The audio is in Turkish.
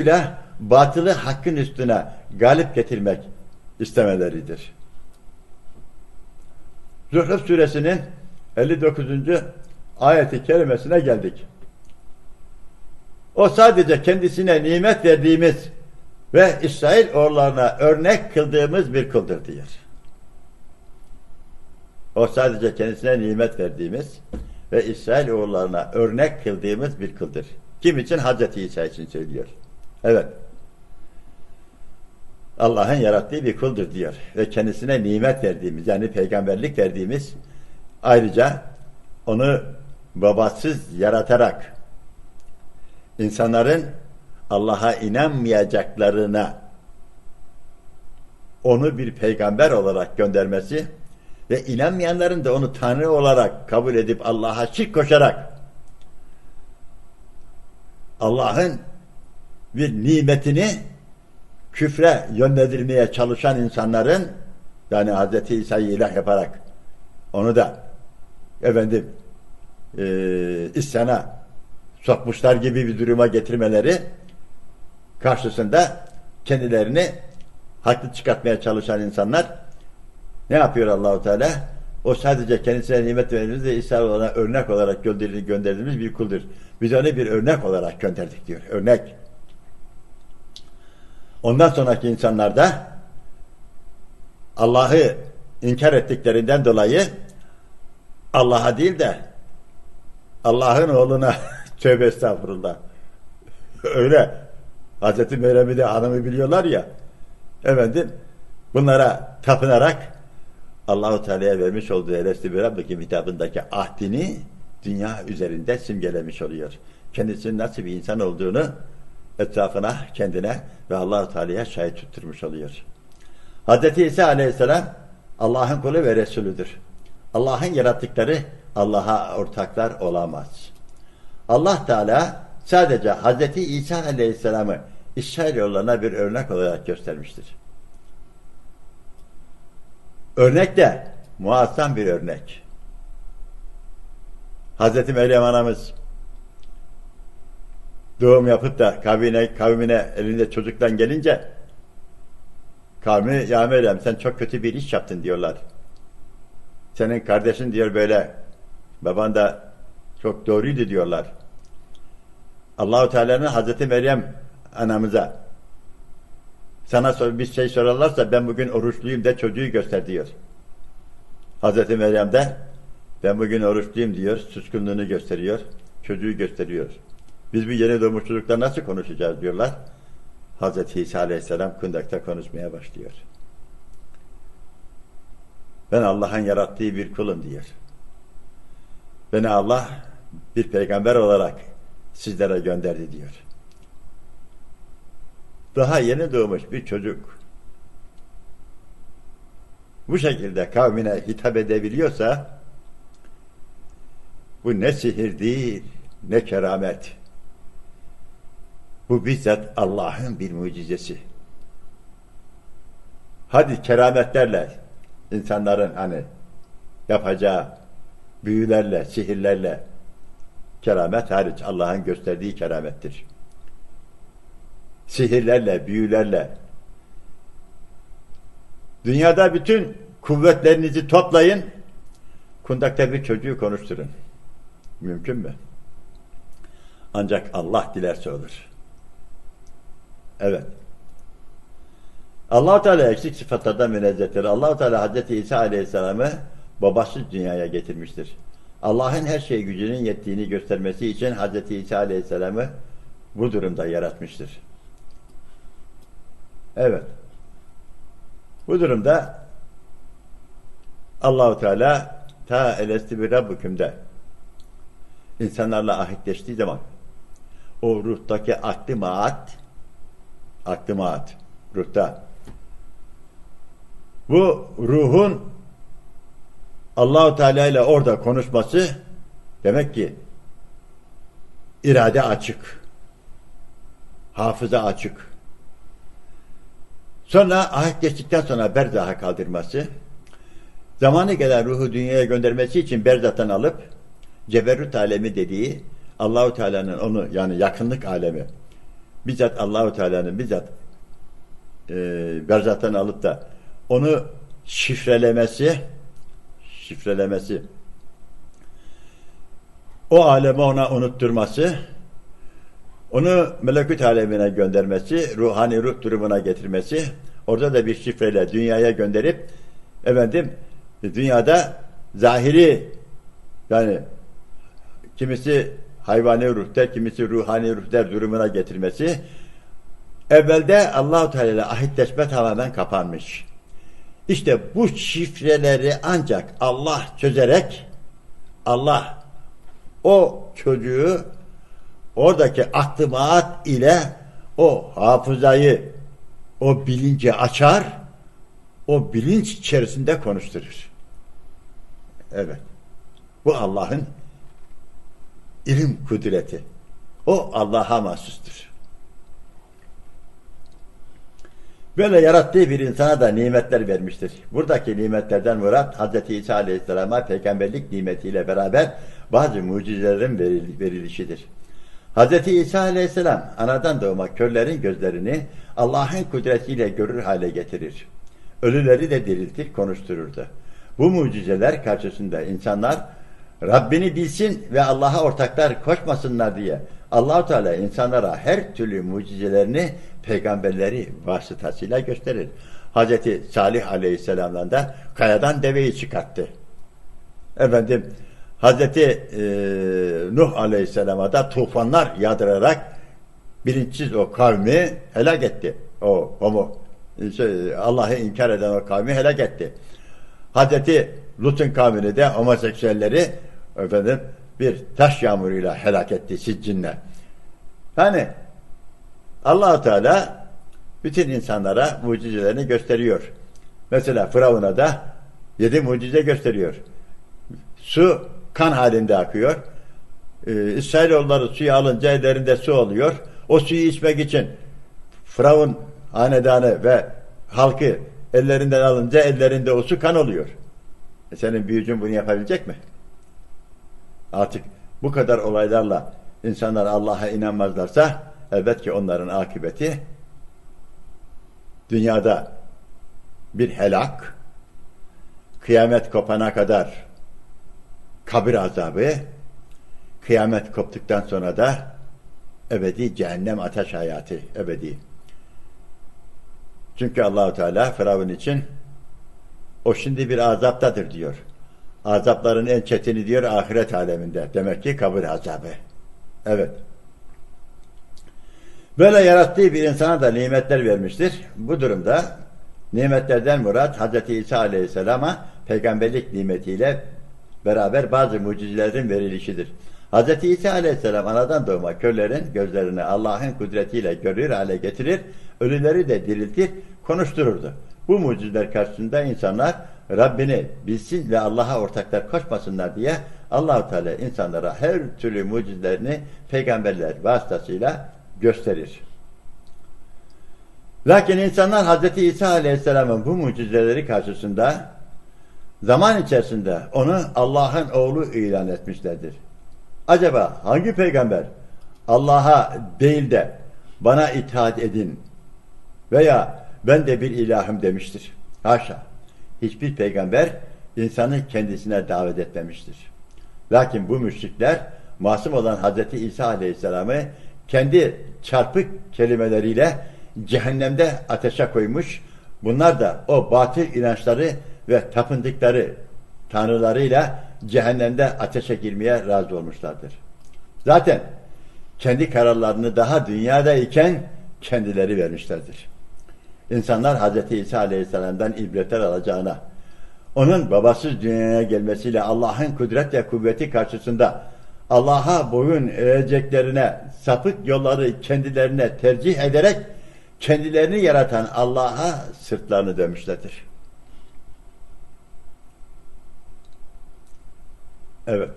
ile batılı hakkın üstüne galip getirmek istemeleridir. Zuhruf suresinin 59. ayeti kerimesine geldik. O sadece kendisine nimet verdiğimiz ve İsrail oğullarına örnek kıldığımız bir kuldur diyor. O sadece kendisine nimet verdiğimiz ve İsrail oğullarına örnek kıldığımız bir kuldur. Kim için? Hazreti İsa için söylüyor. Evet. Allah'ın yarattığı bir kuldur diyor. Ve kendisine nimet verdiğimiz yani peygamberlik verdiğimiz ayrıca onu babasız yaratarak insanların Allah'a inanmayacaklarına onu bir peygamber olarak göndermesi ve inanmayanların da onu Tanrı olarak kabul edip Allah'a şirk koşarak Allah'ın bir nimetini küfre yönlendirmeye çalışan insanların yani Hz. İsa'yı ilah yaparak onu da efendim e, isyana sokmuşlar gibi bir duruma getirmeleri karşısında kendilerini haklı çıkartmaya çalışan insanlar ne yapıyor Allahu Teala? O sadece kendisine nimet verdiğimiz ve İsa ona örnek olarak gönderdiğimiz bir kuldur. Biz onu bir örnek olarak gönderdik diyor. Örnek. Ondan sonraki insanlar da Allah'ı inkar ettiklerinden dolayı Allah'a değil de Allah'ın oğluna tövbe estağfurullah. Öyle. Hazreti Meryem'i de hanımı biliyorlar ya. Efendim bunlara tapınarak Allahu Teala'ya vermiş olduğu Elesti bir Rabbim hitabındaki ahdini dünya üzerinde simgelemiş oluyor. Kendisinin nasıl bir insan olduğunu etrafına, kendine ve Allahu Teala'ya şahit tutturmuş oluyor. Hz. İsa Aleyhisselam Allah'ın kulu ve Resulüdür. Allah'ın yarattıkları Allah'a ortaklar olamaz. Allah Teala sadece Hz. İsa Aleyhisselam'ı İsrailoğullarına bir örnek olarak göstermiştir. Örnek de muazzam bir örnek. Hz. Meryem anamız doğum yapıp da kavmine, kavmine elinde çocuktan gelince kavmi ya Meryem sen çok kötü bir iş yaptın diyorlar. Senin kardeşin diyor böyle baban da çok doğruydu diyorlar. Allahu Teala'nın Hazreti Meryem anamıza sana sor, bir şey sorarlarsa ben bugün oruçluyum de çocuğu göster diyor. Hazreti Meryem de ben bugün oruçluyum diyor. Suskunluğunu gösteriyor. Çocuğu gösteriyor. Biz bu yeni doğmuş çocuklar nasıl konuşacağız diyorlar. Hazreti İsa Aleyhisselam kundakta konuşmaya başlıyor. Ben Allah'ın yarattığı bir kulum diyor. Beni Allah bir peygamber olarak sizlere gönderdi diyor. Daha yeni doğmuş bir çocuk bu şekilde kavmine hitap edebiliyorsa bu ne sihir değil, ne keramet. Bu bizzat Allah'ın bir mucizesi. Hadi kerametlerle insanların hani yapacağı büyülerle, sihirlerle keramet hariç Allah'ın gösterdiği keramettir. Sihirlerle, büyülerle dünyada bütün kuvvetlerinizi toplayın kundakta bir çocuğu konuşturun. Mümkün mü? Ancak Allah dilerse olur. Evet. allah Teala eksik sıfatlardan münezzehtir. allah Teala Hazreti İsa Aleyhisselam'ı babasız dünyaya getirmiştir. Allah'ın her şeye gücünün yettiğini göstermesi için Hazreti İsa Aleyhisselam'ı bu durumda yaratmıştır. Evet. Bu durumda Allahu Teala ta elesti bir rabbükümde insanlarla ahitleştiği zaman o ruhtaki akli maat akli maat ruhta. Bu ruhun Allahu Teala ile orada konuşması demek ki irade açık. Hafıza açık. Sonra ahit geçtikten sonra berzaha kaldırması zamanı gelen ruhu dünyaya göndermesi için berzattan alıp ceberrut alemi dediği Allahu Teala'nın onu yani yakınlık alemi bizzat Allahu Teala'nın bizzat e, berzattan alıp da onu şifrelemesi şifrelemesi o aleme ona unutturması onu melekut alemine göndermesi, ruhani ruh durumuna getirmesi, orada da bir şifreyle dünyaya gönderip efendim dünyada zahiri yani kimisi hayvani ruh der, kimisi ruhani ruh der durumuna getirmesi evvelde Allahu Teala ile ahitleşme tamamen kapanmış. İşte bu şifreleri ancak Allah çözerek Allah o çocuğu oradaki aklımat ile o hafızayı o bilinci açar o bilinç içerisinde konuşturur. Evet. Bu Allah'ın ilim kudreti. O Allah'a mahsustur. Böyle yarattığı bir insana da nimetler vermiştir. Buradaki nimetlerden murat Hz. İsa Aleyhisselam'a peygamberlik nimetiyle beraber bazı mucizelerin veril- verilişidir. Hz. İsa Aleyhisselam anadan doğma körlerin gözlerini Allah'ın kudretiyle görür hale getirir. Ölüleri de diriltir, konuştururdu. Bu mucizeler karşısında insanlar Rabbini bilsin ve Allah'a ortaklar koşmasınlar diye Allahu Teala insanlara her türlü mucizelerini peygamberleri vasıtasıyla gösterir. Hazreti Salih Aleyhisselam'dan da kayadan deveyi çıkarttı. Efendim Hazreti e, Nuh Aleyhisselam'a da tufanlar yağdırarak bilinçsiz o kavmi helak etti. O homo şey, Allah'ı inkar eden o kavmi helak etti. Hazreti Lut'un kavmini de homoseksüelleri efendim bir taş yağmuruyla helak etti siccinle. Hani allah Teala bütün insanlara mucizelerini gösteriyor. Mesela Firavun'a da yedi mucize gösteriyor. Su kan halinde akıyor. Ee, İsrailoğulları suyu alınca ellerinde su oluyor. O suyu içmek için Firavun hanedanı ve halkı ellerinden alınca ellerinde o su kan oluyor. E senin büyücün bunu yapabilecek mi? Artık bu kadar olaylarla insanlar Allah'a inanmazlarsa elbet ki onların akıbeti dünyada bir helak, kıyamet kopana kadar kabir azabı, kıyamet koptuktan sonra da ebedi cehennem ateş hayatı ebedi. Çünkü Allahu Teala Firavun için o şimdi bir azaptadır diyor. Azapların en çetini diyor ahiret aleminde. Demek ki kabir azabı. Evet. Böyle yarattığı bir insana da nimetler vermiştir. Bu durumda nimetlerden murat Hz. İsa Aleyhisselam'a peygamberlik nimetiyle beraber bazı mucizelerin verilişidir. Hz. İsa Aleyhisselam anadan doğma körlerin gözlerini Allah'ın kudretiyle görür hale getirir, ölüleri de diriltir, konuştururdu. Bu mucizeler karşısında insanlar Rabbini bilsin ve Allah'a ortaklar koşmasınlar diye Allahu Teala insanlara her türlü mucizelerini peygamberler vasıtasıyla gösterir. Lakin insanlar Hz. İsa Aleyhisselam'ın bu mucizeleri karşısında zaman içerisinde onu Allah'ın oğlu ilan etmişlerdir. Acaba hangi peygamber Allah'a değil de bana itaat edin veya ben de bir ilahım demiştir? Haşa. Hiçbir peygamber insanı kendisine davet etmemiştir. Lakin bu müşrikler masum olan Hz. İsa Aleyhisselam'ı kendi çarpık kelimeleriyle cehennemde ateşe koymuş. Bunlar da o batıl inançları ve tapındıkları tanrılarıyla cehennemde ateşe girmeye razı olmuşlardır. Zaten kendi kararlarını daha dünyadayken kendileri vermişlerdir. İnsanlar Hz. İsa Aleyhisselam'dan ibretler alacağına, onun babasız dünyaya gelmesiyle Allah'ın kudret ve kuvveti karşısında Allah'a boyun eğeceklerine sapık yolları kendilerine tercih ederek kendilerini yaratan Allah'a sırtlarını dönmüşlerdir. Evet.